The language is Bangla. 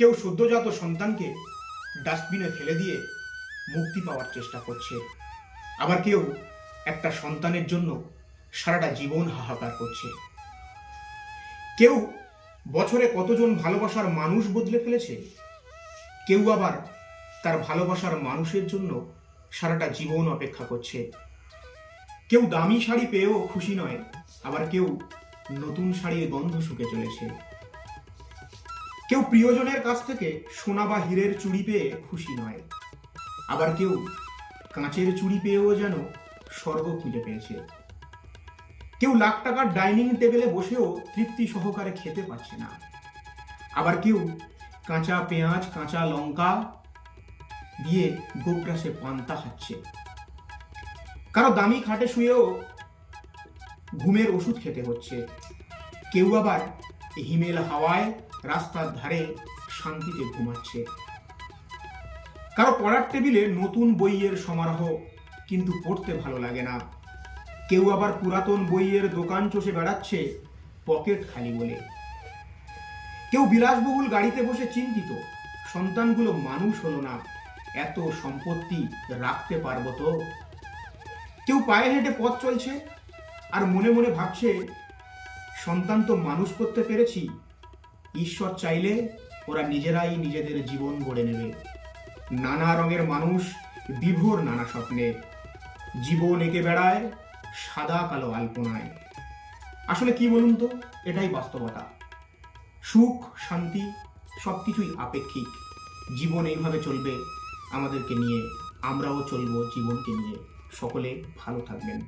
কেউ সদ্যজাত সন্তানকে ডাস্টবিনে ফেলে দিয়ে মুক্তি পাওয়ার চেষ্টা করছে। আবার কেউ একটা সন্তানের জন্য সারাটা জীবন হাহাকার করছে। কেউ বছরে কতজন ভালোবাসার মানুষ বদলে ফেলেছে? কেউ আবার তার ভালোবাসার মানুষের জন্য সারাটা জীবন অপেক্ষা করছে। কেউ দামি শাড়ি পেয়েও খুশি নয়, আবার কেউ নতুন শাড়ির গন্ধ শুকে চলেছে। কেউ প্রিয়জনের কাছ থেকে সোনা বা হীরের চুড়ি পেয়ে খুশি নয়। আবার কেউ কাঁচের চুড়ি পেয়েও যেন স্বর্গ খুঁজে পেয়েছে। কেউ লাখ টাকার ডাইনিং টেবিলে বসেও তৃপ্তি সহকারে খেতে পারছে না। আবার কেউ কাঁচা পেঁয়াজ, কাঁচা লঙ্কা দিয়ে গোগ্রাসে পান্তা খাচ্ছে। কারও দামি খাটে শুয়েও ঘুমের ওষুধ খেতে হচ্ছে। কেউ আবার হিমেল হাওয়ায় রাস্তার ধারে শান্তিতে ঘুমাচ্ছে। কারও পড়ার টেবিলে নতুন বইয়ের সমারোহ কিন্তু পড়তে ভালো লাগে না। কেউ আবার পুরাতন বইয়ের দোকান চষে বেড়াচ্ছে পকেট খালি বলে। কেউ বিলাসবহুল গাড়িতে বসে চিন্তিত, সন্তানগুলো মানুষ হলো না, এত সম্পত্তি রাখতে পারব তো? কেউ পায়ে হেঁটে পথ চলছে আর মনে মনে ভাবছে, সন্তান তো মানুষ করতে পেরেছি ঈশ্বর চাইলে ওরা নিজেরাই নিজেদের জীবন গড়ে নেবে। নানা রঙের মানুষ বিভোর নানা স্বপ্নে। জীবন এঁকে বেড়ায় সাদা কালো আলপনায়। আসলে কি বলুন তো, এটাই বাস্তবতা। সুখ, শান্তি সবকিছুই আপেক্ষিক। জীবন এইভাবে চলবে আমাদেরকে নিয়ে, আমরাও চলবো জীবনকে নিয়ে। সকলে ভালো থাকবেন।